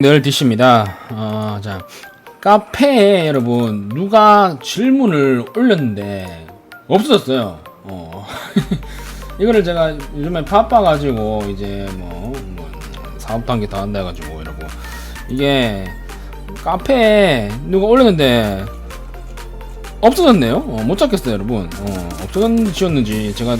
늘 디씨입니다. 어, 자, 카페에 여러분 누가 질문을 올렸는데 없어졌어요. 어. 이거를 제가 요즘에 바빠가지고 이제 뭐, 뭐 사업 단계 다 한다 해가지고 여러분 이게 카페에 누가 올렸는데 없어졌네요. 어, 못 찾겠어요, 여러분. 어, 없어졌는지 지웠는지 제가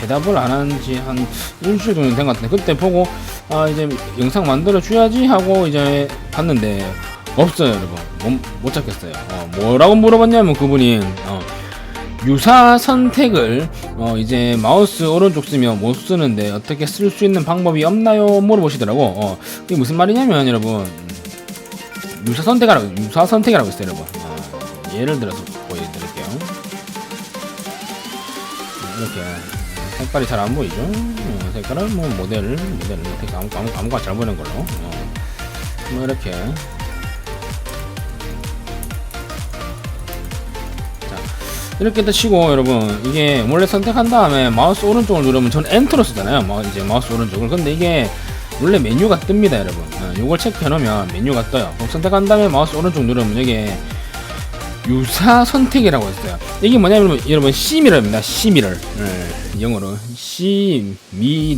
대답을 안 한지 한 일주일 정도 된 것 같은데 그때 보고 아 이제 영상 만들어 줘야지 하고 이제 봤는데 없어요, 여러분. 못, 못 찾겠어요. 어, 뭐라고 물어봤냐면 그분이 어, 유사 선택을 어, 이제 마우스 오른쪽 쓰면 못 쓰는데 어떻게 쓸 수 있는 방법이 없나요? 물어보시더라고. 어, 그게 무슨 말이냐면 여러분 유사 선택이라고 유사 선택이라고 있어요, 여러분. 어, 예를 들어서 보여드릴게요. 이렇게 색깔이 잘 안 보이죠? 어, 색깔은 뭐 모델 모델 이렇게 아무 아무 아무거나 잘 보이는 걸로. 어. 뭐 이렇게 이렇게 뜨시고 여러분 이게 원래 선택한 다음에 마우스 오른쪽을 누르면 저는 엔터로 쓰잖아요 뭐 이제 마우스 오른쪽을 근데 이게 원래 메뉴가 뜹니다 여러분 어, 요걸 체크해 놓으면 메뉴가 떠요 그럼 선택한 다음에 마우스 오른쪽 누르면 여기에 유사 선택이라고 있어요. 이게 뭐냐면 여러분 C미러입니다. C미러 네, 영어로.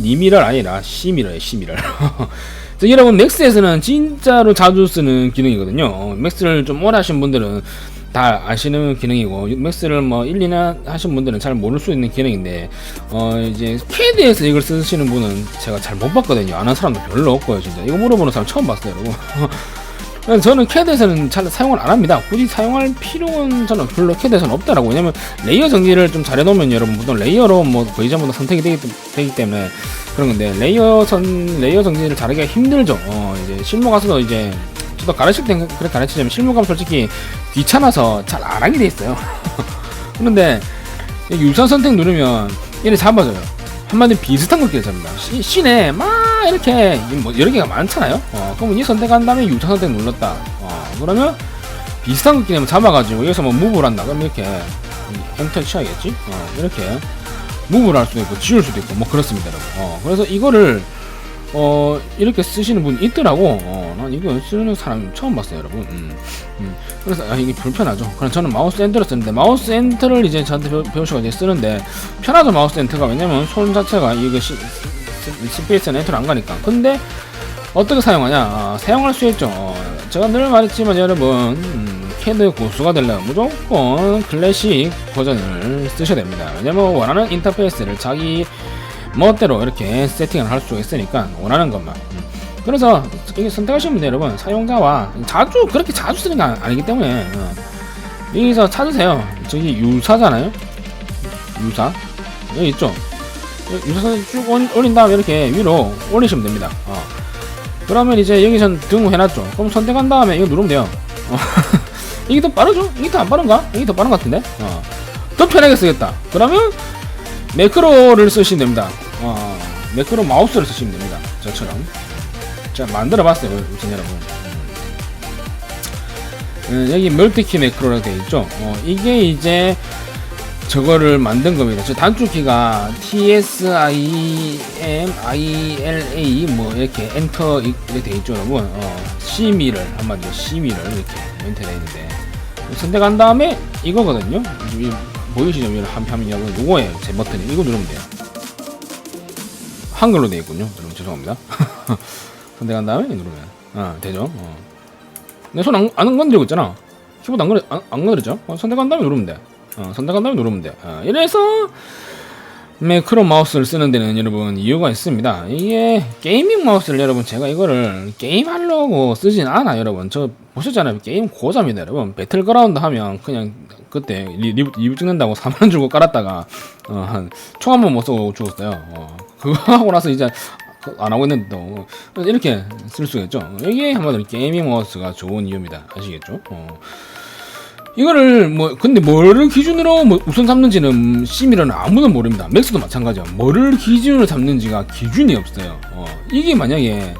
니미러 아니라 C미러 자, 여러분 맥스에서는 진짜로 자주 쓰는 기능이거든요. 어, 맥스를 좀 오래 하신 분들은 다 아시는 기능이고 맥스를 뭐 1, 2년 하신 분들은 잘 모를 수 있는 기능인데 어 이제 캐드에서 이걸 쓰시는 분은 제가 잘 못 봤거든요. 아는 사람도 별로 없고요 진짜. 이거 물어보는 사람 처음 봤어요 여러분 저는 캐드에서는 잘 사용을 안 합니다 굳이 사용할 필요는 저는 별로 캐드에서는 없다라고 왜냐면 레이어 정리를 좀 잘 해놓으면 여러분 보통 레이어로 뭐 거의 전부 다 선택이 되기, 되기 때문에 그런 건데 레이어 선 레이어 정리를 잘하기가 힘들죠 어 이제 실무 가서도 이제 저도 가르칠 땐 그렇게 가르치자면 실무감 솔직히 귀찮아서 잘 안 하게 돼 있어요. 그런데 유선 선택 누르면 얘네 잡아줘요. 한마디로 비슷한 걸 잡니다. 시, 시내 막 이렇게 뭐 여러 개가 많잖아요. 어, 그러면 이 선택한 다음에 유선 선택 눌렀다. 어, 그러면 비슷한 걸 끼면 잡아가지고 여기서 뭐 무브를 한다. 그럼 이렇게 엔터 치야겠지. 어, 이렇게 무브를 할 수도 있고 지울 수도 있고 뭐 그렇습니다, 여러분. 어, 그래서 이거를 어 이렇게 쓰시는 분이 있더라고. 어, 난 이거 쓰는 사람 처음 봤어요, 여러분. 음, 음. 그래서 아, 이게 불편하죠. 그럼 저는 마우스 엔터를 쓰는데 마우스 엔터를 이제 저한테 배우, 배우 시고 이제 쓰는데 편하죠 마우스 엔터가 왜냐면 손 자체가 이게 시, 스페이스는 엔터를 안 가니까. 근데 어떻게 사용하냐? 아, 사용할 수 있죠. 어, 제가 늘 말했지만 여러분 음, 캐드 고수가 되려면 무조건 클래식 버전을 쓰셔야 됩니다. 왜냐면 원하는 인터페이스를 자기 멋대로 이렇게 세팅을 할 수 있으니까 원하는 것만 음. 그래서 이게 선택하시면 돼요 여러분 사용자와 자주 그렇게 자주 쓰는 게 아니기 때문에 어. 여기서 찾으세요 저기 유사잖아요 유사 여기 있죠 유사선 쭉 올린 다음에 이렇게 위로 올리시면 됩니다 어. 그러면 이제 여기선 등록해놨죠 그럼 선택한 다음에 이거 누르면 돼요 어. 이게 더 빠르죠? 이게 더 안 빠른가? 이게 더 빠른 것 같은데 어. 더 편하게 쓰겠다 그러면 매크로를 쓰시면 됩니다 어, 매크로 마우스를 쓰시면 됩니다. 저처럼. 자, 만들어 봤어요, 우선 여러분. 음, 여기 멀티키 매크로라고 되어 있죠. 어, 이게 이제 저거를 만든 겁니다. 저 단축키가 T S I M I L A 뭐 이렇게 엔터 이렇게 되어 있죠, 여러분. 어, C미를 한마디로 C미를 이렇게 엔터 되어 있는데 선택한 다음에 이거거든요. 이 보이시죠? 한 화면이 요거예요. 제 버튼이 이거 누르면 돼요. 한글로 되어 있군요. 여러분 죄송합니다. 선택한 다음에 누르면 아 되죠. 어. 내손안 안 건드리고 있잖아. 키보드 안, 안, 안 건드리죠? 어, 선택한 다음에 누르면 돼. 어, 선택한 다음에 누르면 돼. 어, 이래서 매크로 마우스를 쓰는 데는 여러분 이유가 있습니다. 이게 게이밍 마우스를 여러분 제가 이거를 게임 하려고 쓰진 않아 여러분. 저 보셨잖아요. 게임 고자입니다 여러분. 배틀그라운드 하면 그냥 그때 리뷰, 리뷰 찍는다고 4만원 주고 깔았다가 어, 한총 한 번 못 쏘고 죽었어요. 어, 그거 하고 나서 이제 안 하고 있는데 또 이렇게 쓸 수가 있죠. 이게 한마디로 게이밍 마우스가 좋은 이유입니다. 아시겠죠? 어. 이거를 뭐 근데 뭐를 기준으로 뭐 우선 잡는지는 시미러는 아무도 모릅니다. 맥스도 마찬가지야. 뭐를 기준으로 잡는지가 기준이 없어요. 어, 이게 만약에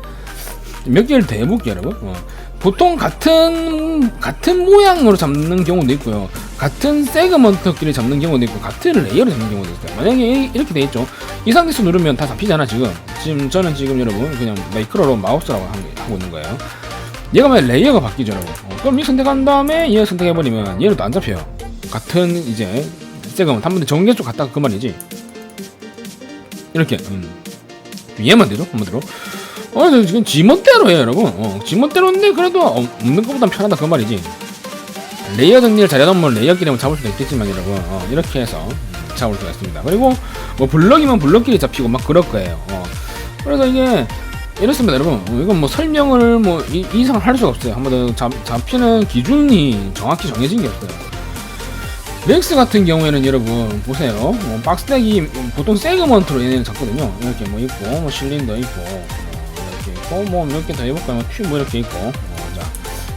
몇 개를 더 해볼게요, 여러분. 어, 보통 같은 같은 모양으로 잡는 경우도 있고요. 같은 세그먼트끼리 잡는 경우도 있고 같은 레이어로 잡는 경우도 있어요. 만약에 이렇게 돼 있죠. 이 상태에서 누르면 다 잡히잖아 지금. 지금 저는 지금 여러분 그냥 마이크로로 마우스라고 하고 있는 거예요. 얘가 만약 레이어가 여러분 어, 그럼 이 선택한 다음에 얘 선택해버리면 얘는 또 안 잡혀요. 같은 이제 새거면 한 번에 정계수 갔다가 그 말이지. 이렇게 음. 얘만 되죠? 한번 들어 어 지금 지멋대로 해요 여러분. 어, 지멋대로인데 그래도 어, 없는 것보단 편하다 그 말이지. 레이어 정리를 잘해놓으면 레이어끼리 뭐 잡을 수도 있겠지만 여러분. 어, 이렇게 해서 음, 잡을 수가 있습니다. 그리고 뭐 블럭이면 블럭끼리 잡히고 막 그럴 거예요. 어. 그래서 이게 이렇습니다 여러분. 어, 이건 뭐 설명을 뭐 이, 이상 할 수가 없어요. 한번 더 잡, 잡히는 기준이 정확히 정해진 게 없어요. 렉스 같은 경우에는 여러분 보세요. 뭐 박스택이 보통 세그먼트로 얘네는 잡거든요. 이렇게 뭐 있고 뭐 실린더 있고 어, 이렇게 있고 뭐 몇 개 더 해볼까요? 튜브 이렇게 있고. 어, 자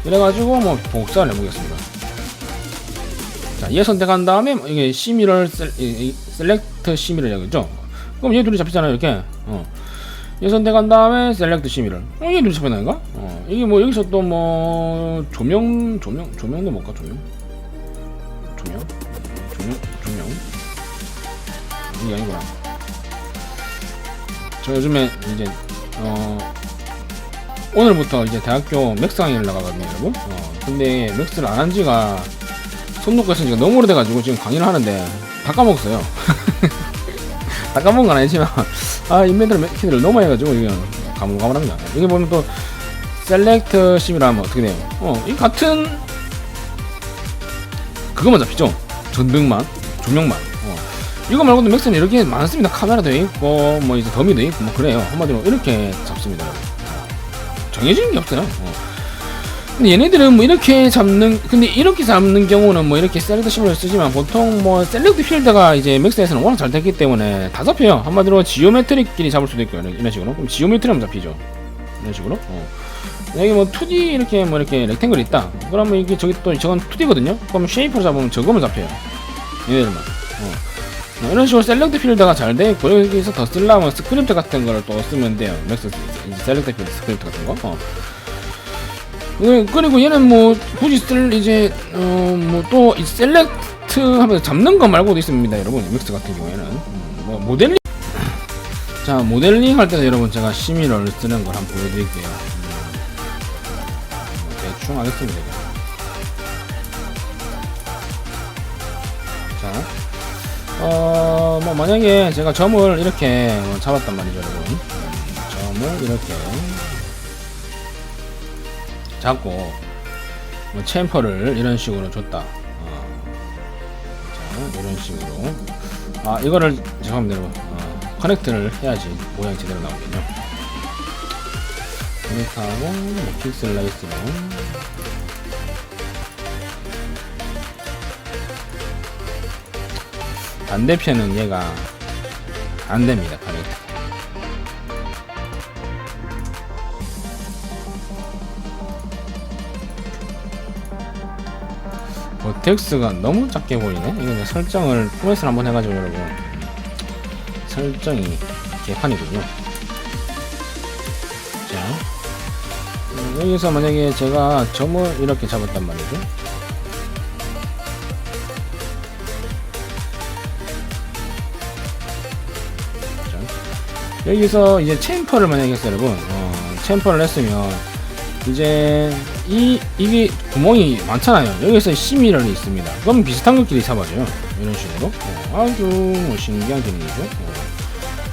이래가지고 뭐 복사를 해보겠습니다. 자, 얘 선택한 다음에 이게 시미를 셀, 이, 이, 셀렉트 시미를 해야겠죠? 그럼 얘 둘이 잡히잖아요, 이렇게. 어. 얘 선택한 다음에 셀렉트 시미를. 둘이 잡히나인가? 어. 이게 뭐 여기서 또 뭐 조명, 조명, 조명도 뭘까? 조명? 조명? 조명? 조명? 이게 아니구나. 저 요즘에 이제 어 오늘부터 이제 대학교 맥스 강의를 나가거든요, 여러분. 어, 근데 맥스를 안 한 지가 손 놓고 지가 너무 오래돼가지고 지금 강의를 하는데 다 까먹었어요. 다 까먹은 건 아니지만 아 인벤트를 키를 너무 해가지고 이게 가물가물합니다. 여기 보면 또 셀렉트 심이라 하면 어떻게 돼요? 어, 이 같은 그것만 잡히죠. 전등만, 조명만. 어. 이거 말고도 맥스는 이렇게 많습니다. 카메라도 있고 뭐 이제 더미도 있고 뭐 그래요. 한마디로 이렇게 잡습니다. 정해지는 게 없어요. 어. 근데 얘네들은 뭐 이렇게 잡는 근데 이렇게 잡는 경우는 뭐 이렇게 셀렉트 심을 쓰지만 보통 뭐 셀렉트 필드가 이제 맥스에서는 워낙 잘 됐기 때문에 다 잡혀요. 한마디로 지오메트릭끼리 잡을 수도 있고 이런, 식으로. 그럼 지오메트리하면 잡히죠. 이런 식으로. 어. 여기 뭐 2D 이렇게 뭐 이렇게 렉탱글 있다. 그러면 이게 저기 또 저건 2D거든요. 그럼 쉐이프로 잡으면 저거만 잡혀요. 얘네들만. 어. 뭐 이런 식으로 셀렉트 필드가 잘 돼 있고 여기서 더 쓰려면 스크립트 같은 거를 또 쓰면 돼요. 맥스 셀렉트 필드 스크립트 같은 거. 어. 네, 그리고 얘는 뭐 굳이 쓸 이제 어뭐 또 셀렉트 하면서 잡는 거 말고도 있습니다 여러분. 믹스 같은 경우에는. 음, 뭐 모델링. 자 모델링 할 때도 여러분 제가 시미를 쓰는 걸 한번 보여드릴게요. 음, 뭐 대충 하겠습니다 자 어 뭐 만약에 제가 점을 이렇게 뭐 잡았단 말이죠 여러분. 음, 점을 이렇게 잡고 뭐 챔퍼를 이런 식으로 줬다. 어. 자, 이런 식으로. 아 이거를 죄송합니다 여러분. 어, 커넥트를 해야지 모양이 제대로 나오겠죠. 커넥트하고 뭐 픽셀 라이스로. 반대편은 얘가 안 됩니다 커넥트. 버텍스가 너무 작게 보이네. 이거 이제 설정을 프레스를 한번 해가지고 여러분 설정이 개판이군요. 자 음, 여기서 만약에 제가 점을 이렇게 잡았단 말이죠. 자, 여기서 이제 챔퍼를 만약에 했어요, 여러분. 어, 챔퍼를 했으면 이제 이 이게 구멍이 많잖아요. 여기서 시미럴이 있습니다. 그럼 비슷한 것끼리 잡아줘요. 이런 식으로 어, 아주 뭐 신기한 기능이죠. 어,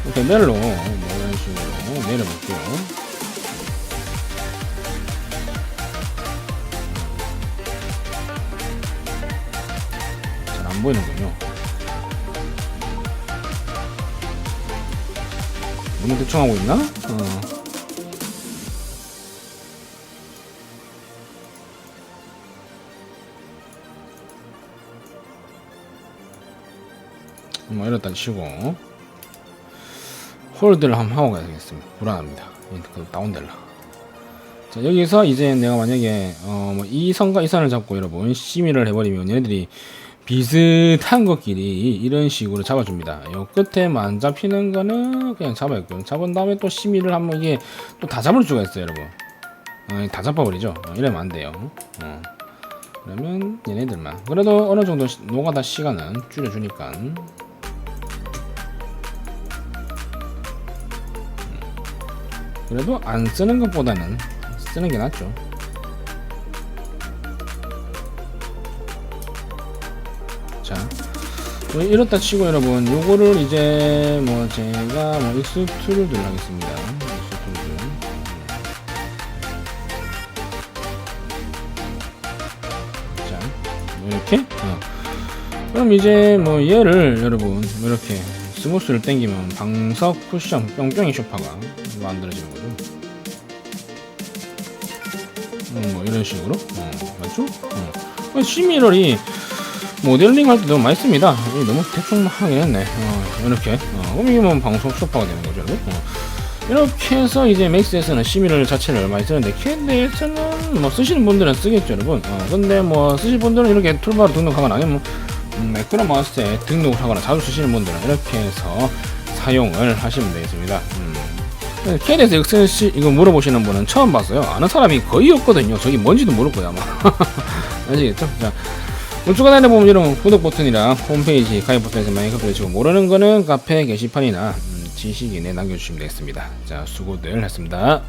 이렇게 멜로 뭐 이런 식으로 내려볼게요. 잘 안 보이는군요. 너무 대충 하고 있나? 어. 뭐 이렇다 치고. 홀드를 한번 하고 가야겠습니다. 불안합니다. 그 다운될라. 자 여기서 이제 내가 만약에 어뭐이 선과 이 선을 잡고 여러분 심의를 해버리면 얘네들이 비슷한 것끼리 이런 식으로 잡아줍니다. 요 끝에만 잡히는 거는 그냥 잡아야겠고 잡은 다음에 또 심의를 한번 이게 또 다 잡을 수가 있어요 여러분. 어, 다 잡아버리죠? 어, 이러면 안 돼요. 어. 그러면 얘네들만. 그래도 어느 정도 시- 노가다 시간은 줄여주니까 그래도 안 쓰는 것보다는 쓰는 게 낫죠. 자, 뭐 이렇다 치고 여러분, 요거를 이제 뭐 제가 뭐 익스 툴을 들어가겠습니다. 자, 뭐 이렇게. 어. 그럼 이제 뭐 얘를 여러분 이렇게 스무스를 땡기면 방석 쿠션 뿅뿅이 쇼파가 만들어지는 거죠 음, 뭐 이런 식으로 어, 맞죠? 어. 시미럴이 모델링 할 때 너무 많이 씁니다. 너무 대충 하긴 했네. 어, 이렇게. 어, 그럼 이게 뭐 방송 쇼파가 되는 거죠. 여러분. 어. 이렇게 해서 이제 맥스에서는 시미럴 자체를 많이 쓰는데 캔드에서는 뭐 쓰시는 분들은 쓰겠죠, 여러분. 어, 근데 뭐 쓰실 분들은 이렇게 툴바로 등록하거나 아니면 뭐 음, 매크로 마우스에 등록을 하거나 자주 쓰시는 분들은 이렇게 해서 사용을 하시면 되겠습니다. 음. 캐리에서 엑셀시 이거 물어보시는 분은 처음 봤어요. 아는 사람이 거의 없거든요. 저기 뭔지도 모를 거야 아마. 아시겠죠? 자, 우측 하단에 보면 이런 구독 버튼이랑 홈페이지 가입 버튼에서 많이 클릭해주고 모르는 거는 카페 게시판이나 음, 지식인에 남겨주시면 되겠습니다. 자, 수고들 했습니다.